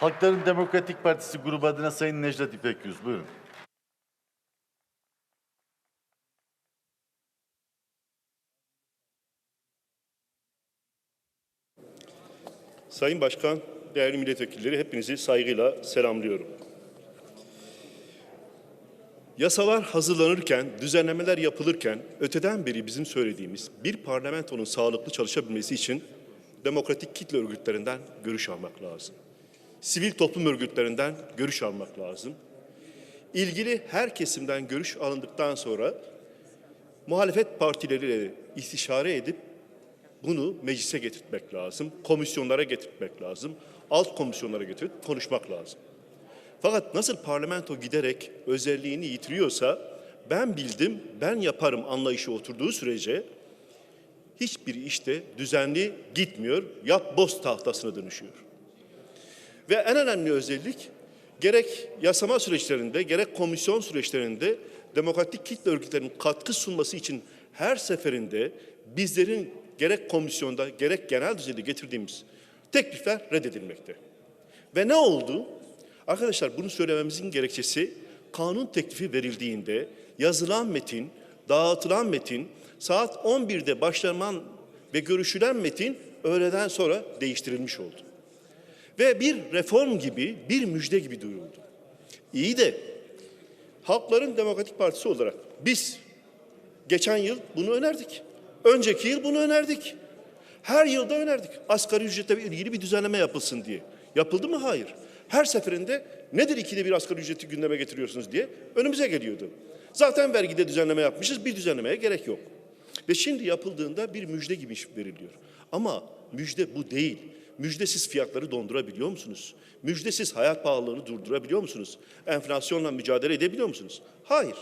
Halkların Demokratik Partisi grubu adına Sayın Necdet İpek Yüz. Buyurun. Sayın Başkan, değerli milletvekilleri hepinizi saygıyla selamlıyorum. Yasalar hazırlanırken, düzenlemeler yapılırken öteden beri bizim söylediğimiz bir parlamentonun sağlıklı çalışabilmesi için demokratik kitle örgütlerinden görüş almak lazım. Sivil toplum örgütlerinden görüş almak lazım. İlgili her kesimden görüş alındıktan sonra muhalefet partileriyle istişare edip bunu meclise getirtmek lazım, komisyonlara getirtmek lazım, alt komisyonlara getirip konuşmak lazım. Fakat nasıl parlamento giderek özelliğini yitiriyorsa ben bildim, ben yaparım anlayışı oturduğu sürece hiçbir işte düzenli gitmiyor, yap boz tahtasına dönüşüyor. Ve en önemli özellik gerek yasama süreçlerinde gerek komisyon süreçlerinde demokratik kitle örgütlerinin katkı sunması için her seferinde bizlerin gerek komisyonda gerek genel düzeyde getirdiğimiz teklifler reddedilmekte. Ve ne oldu? Arkadaşlar bunu söylememizin gerekçesi kanun teklifi verildiğinde yazılan metin, dağıtılan metin, saat 11'de başlaman ve görüşülen metin öğleden sonra değiştirilmiş oldu. Ve bir reform gibi, bir müjde gibi duyuldu. İyi de Halkların Demokratik Partisi olarak biz geçen yıl bunu önerdik. Önceki yıl bunu önerdik. Her yılda önerdik. Asgari ücretle ilgili bir düzenleme yapılsın diye. Yapıldı mı? Hayır. Her seferinde nedir ikide bir asgari ücreti gündeme getiriyorsunuz diye önümüze geliyordu. Zaten vergide düzenleme yapmışız, bir düzenlemeye gerek yok. Ve şimdi yapıldığında bir müjde gibi veriliyor. Ama müjde bu değil. Müjdesiz fiyatları dondurabiliyor musunuz? Müjdesiz hayat pahalılığını durdurabiliyor musunuz? Enflasyonla mücadele edebiliyor musunuz? Hayır.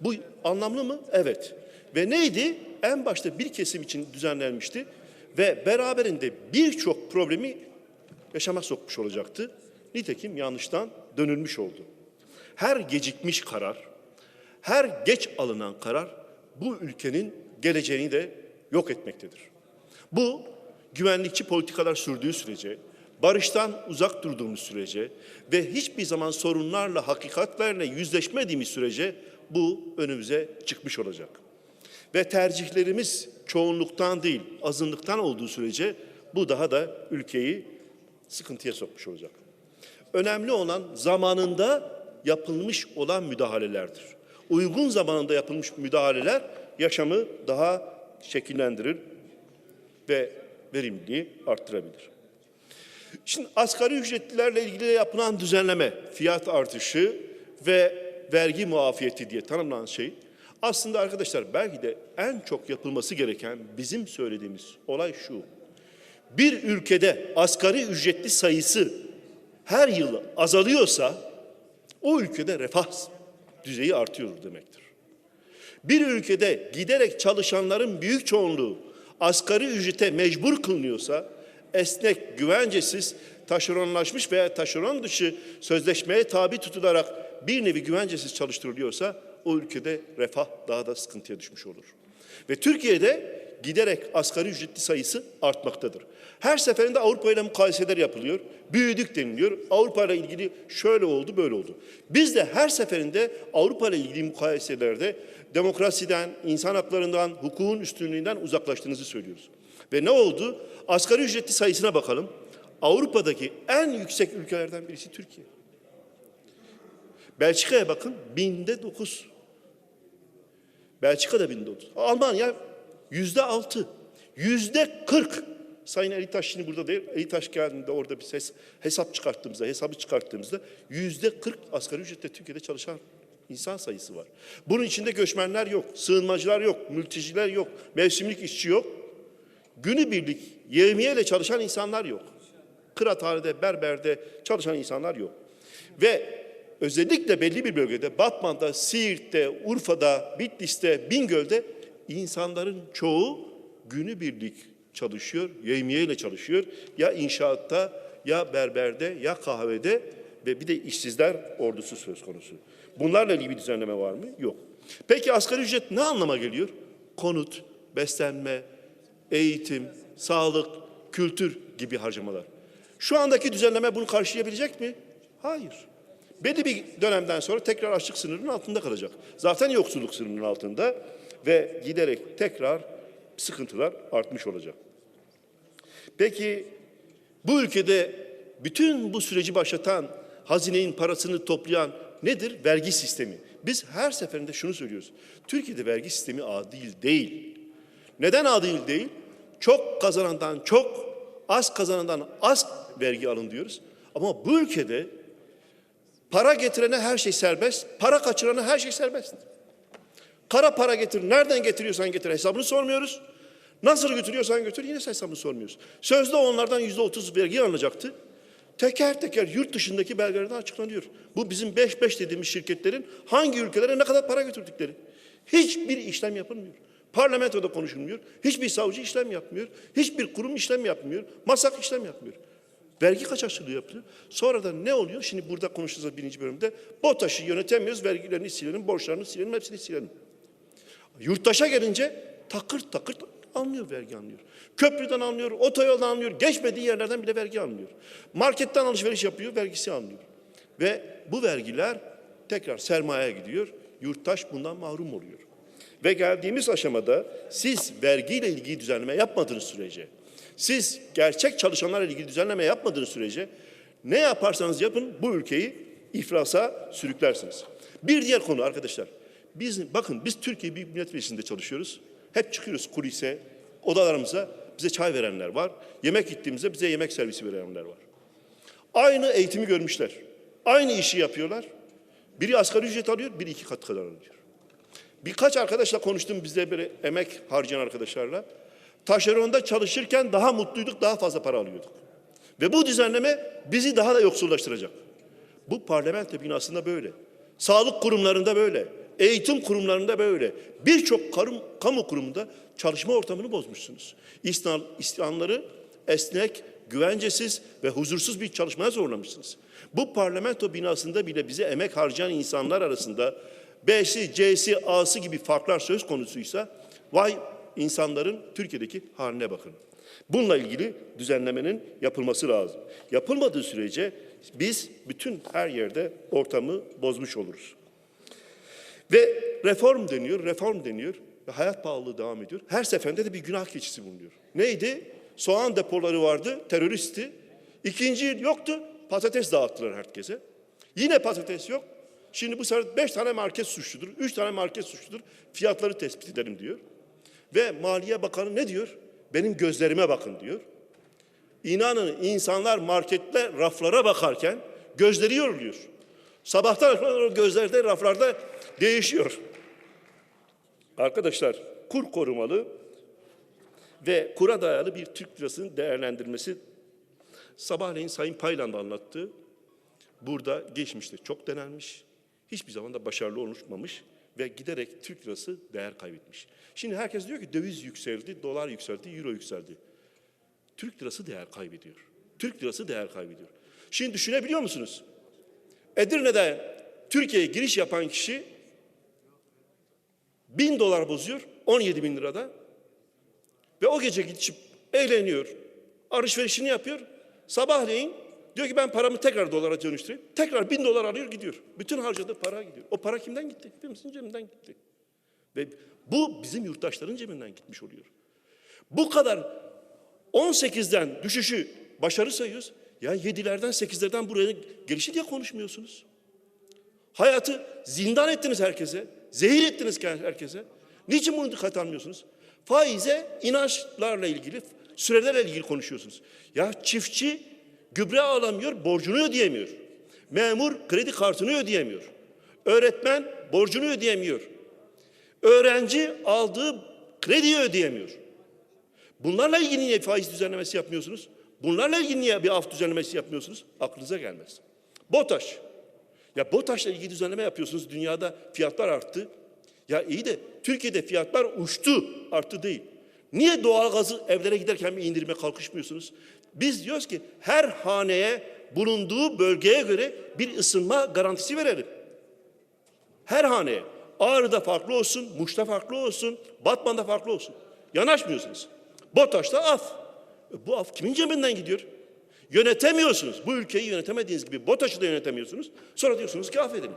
Bu anlamlı mı? Evet. Ve neydi? En başta bir kesim için düzenlenmişti ve beraberinde birçok problemi yaşama sokmuş olacaktı. Nitekim yanlıştan dönülmüş oldu. Her gecikmiş karar, her geç alınan karar bu ülkenin geleceğini de yok etmektedir. Bu güvenlikçi politikalar sürdüğü sürece, barıştan uzak durduğumuz sürece ve hiçbir zaman sorunlarla, hakikatlerle yüzleşmediğimiz sürece bu önümüze çıkmış olacak. Ve tercihlerimiz çoğunluktan değil, azınlıktan olduğu sürece bu daha da ülkeyi sıkıntıya sokmuş olacak. Önemli olan zamanında yapılmış olan müdahalelerdir. Uygun zamanında yapılmış müdahaleler yaşamı daha şekillendirir ve verimliliği arttırabilir. Şimdi asgari ücretlilerle ilgili yapılan düzenleme, fiyat artışı ve vergi muafiyeti diye tanımlanan şey aslında arkadaşlar belki de en çok yapılması gereken bizim söylediğimiz olay şu. Bir ülkede asgari ücretli sayısı her yıl azalıyorsa o ülkede refah düzeyi artıyor demektir. Bir ülkede giderek çalışanların büyük çoğunluğu asgari ücrete mecbur kılınıyorsa esnek, güvencesiz, taşeronlaşmış veya taşeron dışı sözleşmeye tabi tutularak bir nevi güvencesiz çalıştırılıyorsa o ülkede refah daha da sıkıntıya düşmüş olur. Ve Türkiye'de giderek asgari ücretli sayısı artmaktadır. Her seferinde Avrupa ile mukayeseler yapılıyor. Büyüdük deniliyor. Avrupa ile ilgili şöyle oldu, böyle oldu. Biz de her seferinde Avrupa ile ilgili mukayeselerde demokrasiden, insan haklarından, hukukun üstünlüğünden uzaklaştığınızı söylüyoruz. Ve ne oldu? Asgari ücretli sayısına bakalım. Avrupa'daki en yüksek ülkelerden birisi Türkiye. Belçika'ya bakın binde dokuz. Belçika'da binde dokuz. Almanya yüzde altı. Yüzde kırk. Sayın Elitaş şimdi burada değil. Elitaş geldiğinde orada bir ses, hesap çıkarttığımızda, hesabı çıkarttığımızda yüzde kırk asgari ücretle Türkiye'de çalışan insan sayısı var. Bunun içinde göçmenler yok, sığınmacılar yok, mülteciler yok, mevsimlik işçi yok. Günübirlik yevmiyeyle çalışan insanlar yok. Kıraathanede, berberde çalışan insanlar yok. Ve özellikle belli bir bölgede Batman'da, Siirt'te, Urfa'da, Bitlis'te, Bingöl'de insanların çoğu günübirlik çalışıyor, yevmiyeyle çalışıyor. Ya inşaatta, ya berberde, ya kahvede ve bir de işsizler ordusu söz konusu. Bunlarla ilgili bir düzenleme var mı? Yok. Peki asgari ücret ne anlama geliyor? Konut, beslenme, eğitim, sağlık, kültür gibi harcamalar. Şu andaki düzenleme bunu karşılayabilecek mi? Hayır. Belli bir dönemden sonra tekrar açlık sınırının altında kalacak. Zaten yoksulluk sınırının altında ve giderek tekrar sıkıntılar artmış olacak. Peki bu ülkede bütün bu süreci başlatan, hazinenin parasını toplayan nedir? Vergi sistemi. Biz her seferinde şunu söylüyoruz. Türkiye'de vergi sistemi adil değil. Neden adil değil? Çok kazanandan çok, az kazanandan az vergi alın diyoruz. Ama bu ülkede para getirene her şey serbest, para kaçırana her şey serbest. Kara para getir, nereden getiriyorsan getir hesabını sormuyoruz. Nasıl götürüyorsan götür yine hesabını sormuyoruz. Sözde onlardan yüzde otuz vergi alınacaktı. Teker teker yurt dışındaki belgelerde açıklanıyor. Bu bizim 5-5 dediğimiz şirketlerin hangi ülkelere ne kadar para götürdükleri. Hiçbir işlem yapılmıyor. Parlamentoda konuşulmuyor. Hiçbir savcı işlem yapmıyor. Hiçbir kurum işlem yapmıyor. Masak işlem yapmıyor. Vergi kaçakçılığı yapılıyor. Sonra da ne oluyor? Şimdi burada konuşacağız birinci bölümde. BOTAŞ'ı yönetemiyoruz. Vergilerini silelim, borçlarını silelim, hepsini silelim. Yurttaşa gelince takır takır almıyor vergi almıyor. Köprüden almıyor, otoyoldan almıyor, geçmediği yerlerden bile vergi almıyor. Marketten alışveriş yapıyor, vergisi almıyor. Ve bu vergiler tekrar sermayeye gidiyor. Yurttaş bundan mahrum oluyor. Ve geldiğimiz aşamada siz vergiyle ilgili düzenleme yapmadığınız sürece, siz gerçek çalışanlarla ilgili düzenleme yapmadığınız sürece ne yaparsanız yapın bu ülkeyi iflasa sürüklersiniz. Bir diğer konu arkadaşlar. Biz bakın biz Türkiye Büyük Millet Meclisi'nde çalışıyoruz. Hep çıkıyoruz kulise, odalarımıza bize çay verenler var. Yemek gittiğimizde bize yemek servisi verenler var. Aynı eğitimi görmüşler. Aynı işi yapıyorlar. Biri asgari ücret alıyor, biri iki kat kadar alıyor. Birkaç arkadaşla konuştum bizde böyle emek harcayan arkadaşlarla. Taşeronda çalışırken daha mutluyduk, daha fazla para alıyorduk. Ve bu düzenleme bizi daha da yoksullaştıracak. Bu parlamento binasında böyle. Sağlık kurumlarında böyle. Eğitim kurumlarında böyle. Birçok kamu kurumunda çalışma ortamını bozmuşsunuz. İstan, istihanları esnek, güvencesiz ve huzursuz bir çalışmaya zorlamışsınız. Bu parlamento binasında bile bize emek harcayan insanlar arasında B'si, C'si, A'sı gibi farklar söz konusuysa vay insanların Türkiye'deki haline bakın. Bununla ilgili düzenlemenin yapılması lazım. Yapılmadığı sürece biz bütün her yerde ortamı bozmuş oluruz. Ve reform deniyor, reform deniyor. Ve hayat pahalılığı devam ediyor. Her seferinde de bir günah keçisi bulunuyor. Neydi? Soğan depoları vardı, teröristti. İkinci yıl yoktu, patates dağıttılar herkese. Yine patates yok. Şimdi bu sefer beş tane market suçludur, üç tane market suçludur. Fiyatları tespit edelim diyor. Ve Maliye Bakanı ne diyor? Benim gözlerime bakın diyor. İnanın insanlar markette raflara bakarken gözleri yoruluyor. Sabahtan o gözlerde raflarda değişiyor. Arkadaşlar kur korumalı ve kura dayalı bir Türk lirasının değerlendirmesi sabahleyin Sayın Paylan da anlattı. Burada geçmişte çok denenmiş. Hiçbir zaman da başarılı oluşmamış ve giderek Türk lirası değer kaybetmiş. Şimdi herkes diyor ki döviz yükseldi, dolar yükseldi, euro yükseldi. Türk lirası değer kaybediyor. Türk lirası değer kaybediyor. Şimdi düşünebiliyor musunuz? Edirne'de Türkiye'ye giriş yapan kişi bin dolar bozuyor 17 bin lirada ve o gece gidip eğleniyor. Alışverişini yapıyor. Sabahleyin diyor ki ben paramı tekrar dolara dönüştüreyim. Tekrar bin dolar alıyor gidiyor. Bütün harcadığı para gidiyor. O para kimden gitti? Hepimizin cebinden gitti. Ve bu bizim yurttaşların cebinden gitmiş oluyor. Bu kadar 18'den düşüşü başarı sayıyoruz. Ya 7'lerden 8'lerden buraya gelişi diye konuşmuyorsunuz. Hayatı zindan ettiniz herkese. Zehir ettiniz herkese. Niçin bunu dikkat almıyorsunuz? Faize inançlarla ilgili, sürelerle ilgili konuşuyorsunuz. Ya çiftçi gübre alamıyor, borcunu ödeyemiyor. Memur kredi kartını ödeyemiyor. Öğretmen borcunu ödeyemiyor. Öğrenci aldığı krediyi ödeyemiyor. Bunlarla ilgili niye faiz düzenlemesi yapmıyorsunuz? Bunlarla ilgili niye bir af düzenlemesi yapmıyorsunuz? Aklınıza gelmez. BOTAŞ. Ya BOTAŞ'la ilgili düzenleme yapıyorsunuz. Dünyada fiyatlar arttı. Ya iyi de Türkiye'de fiyatlar uçtu, arttı değil. Niye doğalgazı evlere giderken bir indirime kalkışmıyorsunuz? Biz diyoruz ki her haneye bulunduğu bölgeye göre bir ısınma garantisi verelim. Her haneye. Ağrı'da farklı olsun, Muş'ta farklı olsun, Batman'da farklı olsun. Yanaşmıyorsunuz. BOTAŞ'ta af. Bu af kimin cebinden gidiyor? Yönetemiyorsunuz. Bu ülkeyi yönetemediğiniz gibi BOTAŞ'ı da yönetemiyorsunuz. Sonra diyorsunuz ki affedin.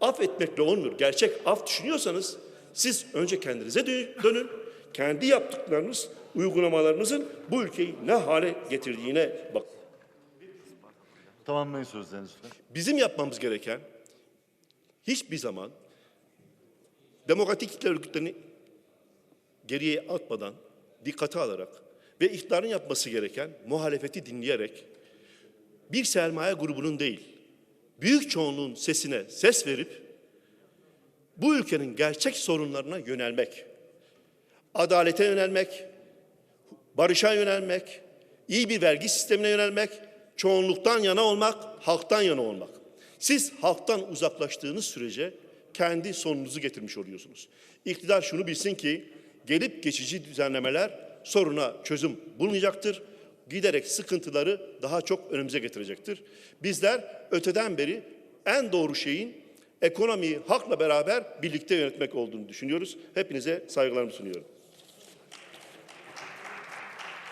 Affetmekle olmuyor. Gerçek af düşünüyorsanız siz önce kendinize dö- dönün. Kendi yaptıklarınız, uygulamalarınızın bu ülkeyi ne hale getirdiğine bak. Tamamlayın sözlerinizi. Bizim yapmamız gereken hiçbir zaman demokratik kitle örgütlerini geriye atmadan, dikkate alarak ve iktidarın yapması gereken muhalefeti dinleyerek bir sermaye grubunun değil, büyük çoğunluğun sesine ses verip bu ülkenin gerçek sorunlarına yönelmek, adalete yönelmek, barışa yönelmek, iyi bir vergi sistemine yönelmek, çoğunluktan yana olmak, halktan yana olmak. Siz halktan uzaklaştığınız sürece kendi sonunuzu getirmiş oluyorsunuz. İktidar şunu bilsin ki gelip geçici düzenlemeler soruna çözüm bulmayacaktır. Giderek sıkıntıları daha çok önümüze getirecektir. Bizler öteden beri en doğru şeyin ekonomiyi halkla beraber birlikte yönetmek olduğunu düşünüyoruz. Hepinize saygılarımı sunuyorum.